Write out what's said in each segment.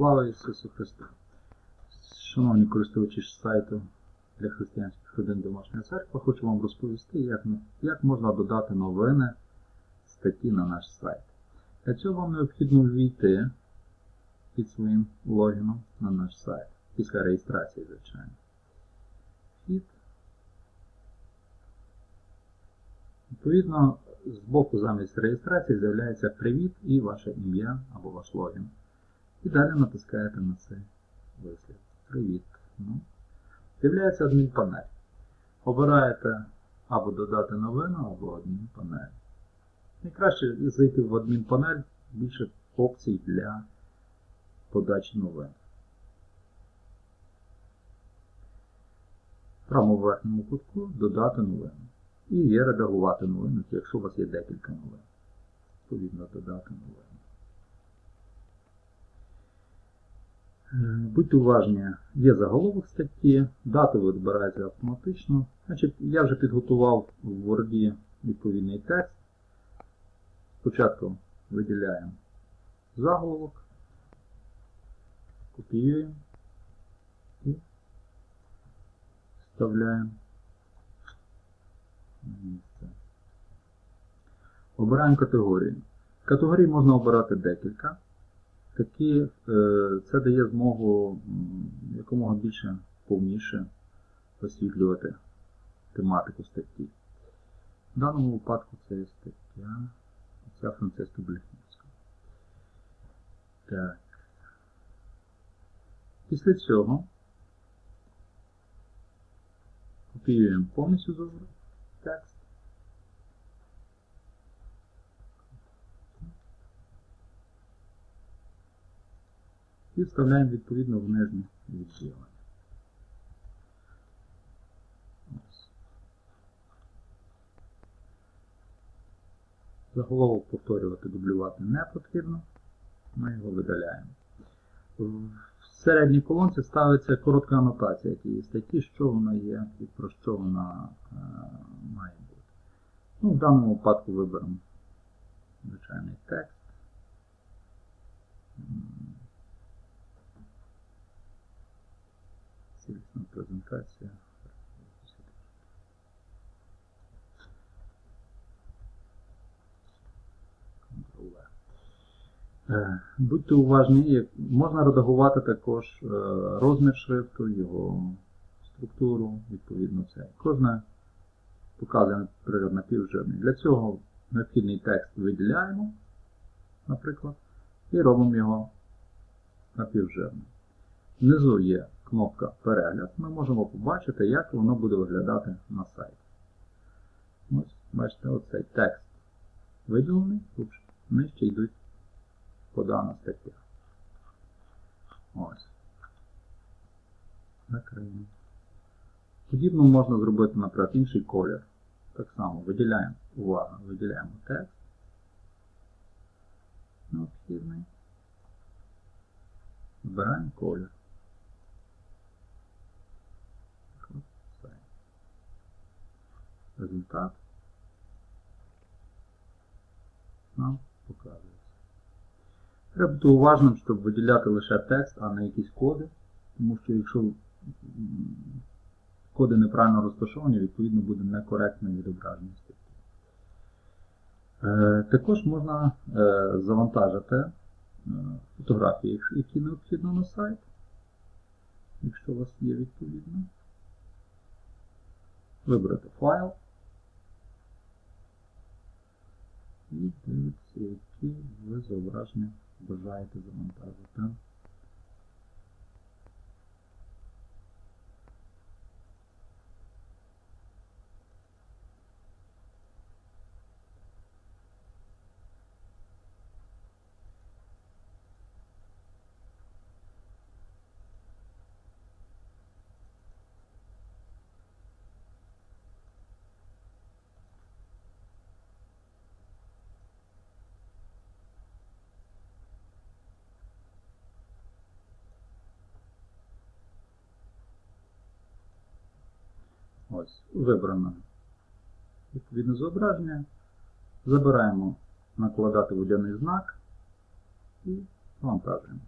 Слава Ісусу Христу! Шановні користувачі сайту для християнських родин домашня церква, хочу вам розповісти, як, як можна додати новини статті на наш сайт. Для цього вам необхідно ввійти під своїм логіном на наш сайт. Після реєстрації, звичайно. Вхід. Відповідно, збоку замість реєстрації з'являється привіт і ваше ім'я або ваш логін. І далі натискаєте на цей вислід. Привіт. Ну. З'являється адмінпанель. Обираєте або додати новину, або адмінпанель. Найкраще зайти в адмінпанель більше опцій для подачі новин. В правому верхньому кутку додати новину. І є редагувати новини, якщо у вас є декілька новин. Відповідно, додати новини. Будьте уважні, є заголовок статті, дати вибирається автоматично. Значить, Я вже підготував в Word відповідний текст. Спочатку виділяємо заголовок, копіюємо і вставляємо на місце. Обираємо категорію. Категорії можна обирати декілька. Такі, це дає змогу якомога більше повніше освітлювати тематику статті. В даному випадку це є стаття ця Франциска Бліхнівська. Так. Після цього копіюємо повністю текст. І вставляємо відповідно в нижнє відділення. Заголовок повторювати, дублювати не потрібно. Ми його видаляємо. В середній колонці ставиться коротка анотація тієї статті, що вона є і про що вона е, має бути. Ну, В даному випадку виберемо звичайний текст. Презентація. Будьте уважні, можна редагувати також е, розмір шрифту, його структуру, відповідно це. Кожне показує, наприклад, напівжирний. Для цього необхідний текст виділяємо, наприклад, і робимо його напівжирним. Внизу є кнопка Перегляд. Ми можемо побачити, як воно буде виглядати на сайті. Ось, бачите, оцей текст виділений, тут нижче йдуть подана стаття. Ось. Закриємо. Подібно можна зробити, наприклад, інший колір. Так само виділяємо, увага, виділяємо текст. Необхідний. Вибираємо колір. Результат нам показує. Треба бути уважним, щоб виділяти лише текст, а не якісь коди. Тому що якщо коди неправильно розташовані, відповідно буде некоректне відображення. Е, також можна е, завантажити е, фотографії, які необхідно на сайт, якщо у вас є відповідно. Вибрати файл. І які ви зображення бажаєте завантажити. Ось, вибрано відповідне зображення. Забираємо накладати водяний знак і завантажуємо.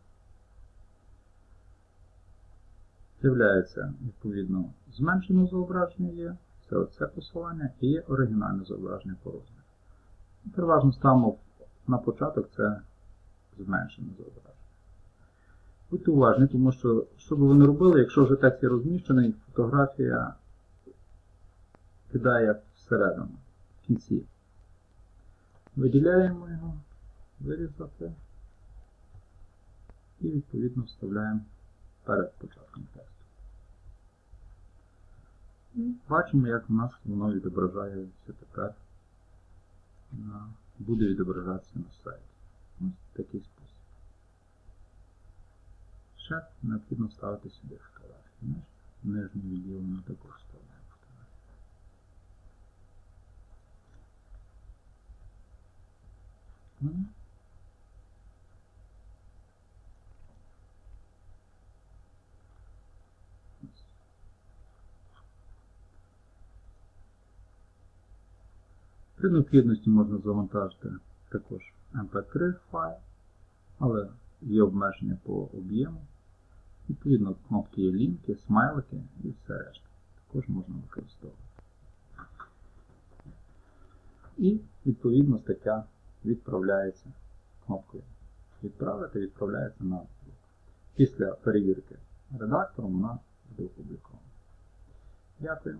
З'являється відповідно зменшене зображення є, це оце посилання, і є оригінальне зображення по розміру. Переважно ставимо на початок це зменшене зображення. Будьте уважні, тому що, що би ви не робили, якщо вже текст є розміщений, фотографія кидає всередину, в кінці. Виділяємо його, вирізати і відповідно вставляємо перед початком тексту. І бачимо, як у нас воно відображається тепер, на, буде відображатися на сайті. Ось такий спосіб. Ще необхідно вставити сюди фотографію. Нижнє відділення також вставляємо фотографію. Ну, ось. При необхідності можна завантажити також MP3 файл, але є обмеження по об'єму. Відповідно, кнопки є лінки, смайлики і все решта. Також можна використовувати. І, відповідно, стаття відправляється кнопкою Відправити відправляється на блок. Після перевірки редактором вона буде опублікована. Дякую.